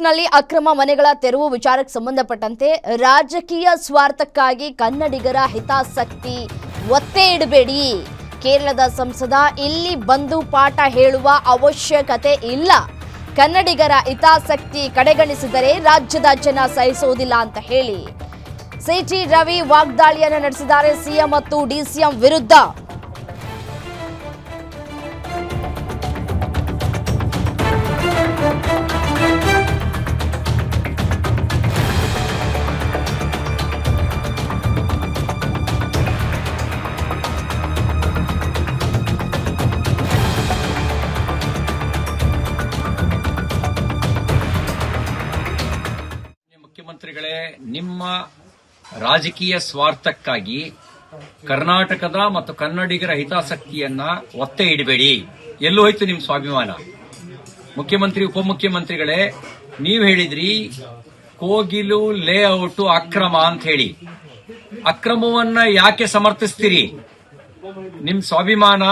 ಕರ್ನಾಟಕದಲ್ಲಿ ಅಕ್ರಮ ಮನೆಗಳ ತೆರವು ವಿಚಾರಕ್ಕೆ ಸಂಬಂಧಪಟ್ಟಂತೆ ರಾಜಕೀಯ ಸ್ವಾರ್ಥಕ್ಕಾಗಿ ಕನ್ನಡಿಗರ ಹಿತಾಸಕ್ತಿ ಒತ್ತೆ ಇಡಬೇಡಿ. ಕೇರಳದ ಸಂಸದ ಇಲ್ಲಿ ಬಂದು ಪಾಠ ಹೇಳುವ ಅವಶ್ಯಕತೆ ಇಲ್ಲ. ಕನ್ನಡಿಗರ ಹಿತಾಸಕ್ತಿ ಕಡೆಗಣಿಸಿದರೆ ರಾಜ್ಯದ ಜನ ಸಹಿಸುವುದಿಲ್ಲ ಅಂತ ಹೇಳಿ. ಸಿಟಿ ರವಿ ವಾಗ್ದಾಳಿಯನ್ನು ನಡೆಸಿದ್ದಾರೆ ಸಿಎಂ ಮತ್ತು ಡಿಸಿಎಂ ವಿರುದ್ಧ. ಮುಖ್ಯಮಂತ್ರಿಗಳೇ, ನಿಮ್ಮ ರಾಜಕೀಯ ಸ್ವಾರ್ಥಕ್ಕಾಗಿ ಕರ್ನಾಟಕದ ಮತ್ತು ಕನ್ನಡಿಗರ ಹಿತಾಸಕ್ತಿಯನ್ನ ಒತ್ತೆ ಇಡಬೇಡಿ. ಎಲ್ಲೂ ಹೋಯ್ತು ನಿಮ್ ಸ್ವಾಭಿಮಾನ. ಮುಖ್ಯಮಂತ್ರಿ, ಉಪಮುಖ್ಯಮಂತ್ರಿಗಳೇ, ನೀವು ಹೇಳಿದ್ರಿ, ಕೋಗಿಲು ಲೇಔಟ್ ಅಕ್ರಮ ಅಂತ ಹೇಳಿ. ಅಕ್ರಮವನ್ನ ಯಾಕೆ ಸಮರ್ಥಿಸ್ತೀರಿ? ನಿಮ್ ಸ್ವಾಭಿಮಾನ,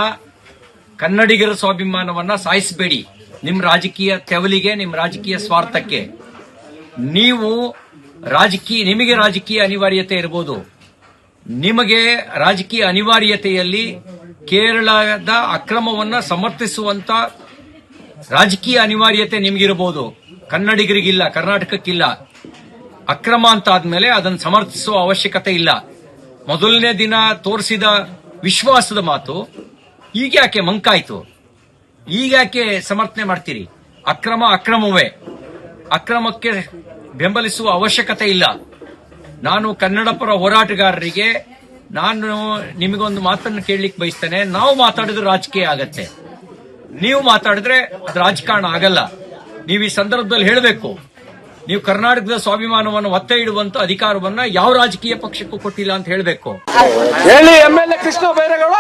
ಕನ್ನಡಿಗರ ಸ್ವಾಭಿಮಾನವನ್ನ ಸಾಯಿಸಬೇಡಿ. ನಿಮ್ ರಾಜಕೀಯ ತೆವಲಿಗೆ, ನಿಮ್ ರಾಜಕೀಯ ಸ್ವಾರ್ಥಕ್ಕೆ. ನೀವು ರಾಜಕೀಯ, ನಿಮಗೆ ರಾಜಕೀಯ ಅನಿವಾರ್ಯತೆ ಇರಬಹುದು ನಿಮಗೆ ರಾಜಕೀಯ ಅನಿವಾರ್ಯತೆಯಲ್ಲಿ ಕೇರಳದ ಅಕ್ರಮವನ್ನ ಸಮರ್ಥಿಸುವಂತ ರಾಜಕೀಯ ಅನಿವಾರ್ಯತೆ ನಿಮಗಿರಬಹುದು ಕನ್ನಡಿಗರಿಗಿಲ್ಲ, ಕರ್ನಾಟಕಕ್ಕಿಲ್ಲ. ಅಕ್ರಮ ಅಂತ ಆದ್ಮೇಲೆ ಅದನ್ನು ಸಮರ್ಥಿಸುವ ಅವಶ್ಯಕತೆ ಇಲ್ಲ. ಮೊದಲನೇ ದಿನ ತೋರಿಸಿದ ವಿಶ್ವಾಸದ ಮಾತು, ಈಗ ಯಾಕೆ ಮಂಕಾಯ್ತು? ಈಗ ಯಾಕೆ ಸಮರ್ಥನೆ ಮಾಡ್ತೀರಿ? ಅಕ್ರಮ ಅಕ್ರಮವೇ. ಅಕ್ರಮಕ್ಕೆ ಬೆಂಬಲಿಸುವ ಅವಶ್ಯಕತೆ ಇಲ್ಲ. ನಾನು ಕನ್ನಡ ಪರ ಹೋರಾಟಗಾರರಿಗೆ ನಾನು ನಿಮಗೊಂದು ಮಾತನ್ನು ಕೇಳಲಿಕ್ಕೆ ಬಯಸ್ತೇನೆ. ನಾವು ಮಾತಾಡಿದ್ರೆ ರಾಜಕೀಯ ಆಗತ್ತೆ. ನೀವು ಮಾತಾಡಿದ್ರೆ ಅದು ರಾಜಕಾರಣ ಆಗಲ್ಲ. ನೀವು ಈ ಸಂದರ್ಭದಲ್ಲಿ ಹೇಳಬೇಕು ನೀವು ಕರ್ನಾಟಕದ ಸ್ವಾಭಿಮಾನವನ್ನು ಒತ್ತೆ ಇಡುವಂತ ಅಧಿಕಾರವನ್ನ ಯಾವ ರಾಜಕೀಯ ಪಕ್ಷಕ್ಕೂ ಕೊಟ್ಟಿಲ್ಲ ಅಂತ ಹೇಳಬೇಕು. ಹೇಳಿ M L A Krishna Byregowda